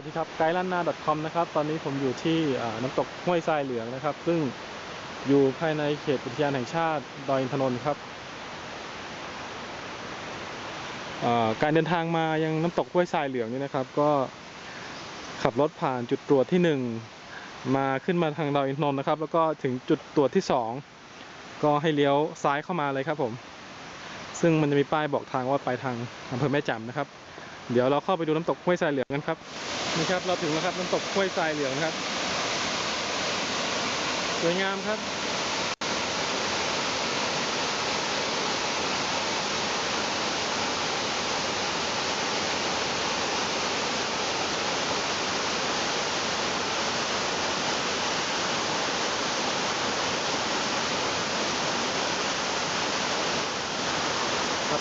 วัสดีครับไกด์ล้านนา .com นะครับ ตอนนี้ผมอยู่ที่น้ำตกห้วยทรายเหลืองนะครับ ซึ่งอยู่ภายในเขตอุทยานแห่งชาติดอยอินทนนท์ครับ การเดินทางมายังน้ำตกห้วยทรายเหลืองนี่นะครับ ก็ขับรถผ่านจุดตรวจที่หนึ่งมาขึ้นมาทางดอยอินทนนท์นะครับ แล้วก็ถึงจุดตรวจที่สองก็ให้เลี้ยวซ้ายเข้ามาเลยครับผม ซึ่งมันจะมีป้ายบอกทางว่าไปทางอำเภอแม่แจ่มนะครับ เดี๋ยวเราเข้าไปดูน้ำตกห้วยทรายเหลืองกันครับนี่ครับ เราถึงแล้วครับน้ำตกห้วยทรายเหลืองครับ สวยงามครับ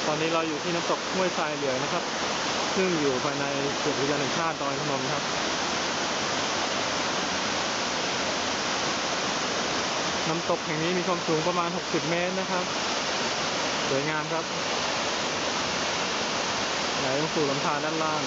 ตอนนี้เราอยู่ที่น้ำตกห้วยทรายเหลืองนะครับ ซึ่งอยู่ภายในเขตอุทยานแห่งชาติดอยอินทนนท์ครับน้ำตกแห่งนี้มีความสูงประมาณ 60 เมตรนะครับ สวยงามครับไหลลงสู่ลำธารด้านล่าง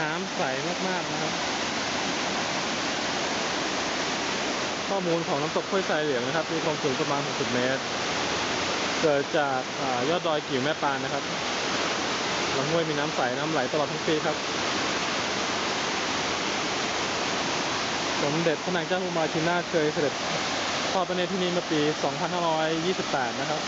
น้ำใสมากๆนะครับ ข้อมูลของน้ำตกห้วยทรายเหลืองนะครับ มีความสูงประมาณ 60 เมตร เกิดจากอายอดดอยกิ่วแม่ปานนะครับลำห้วยมีน้ำใสน้ำไหลตลอดทั้งปีครับ สมเด็จพระนางเจ้าอุมาชินาเคยเสด็จทอดพระเนตรที่นี่เมื่อปี 2528 นะครับ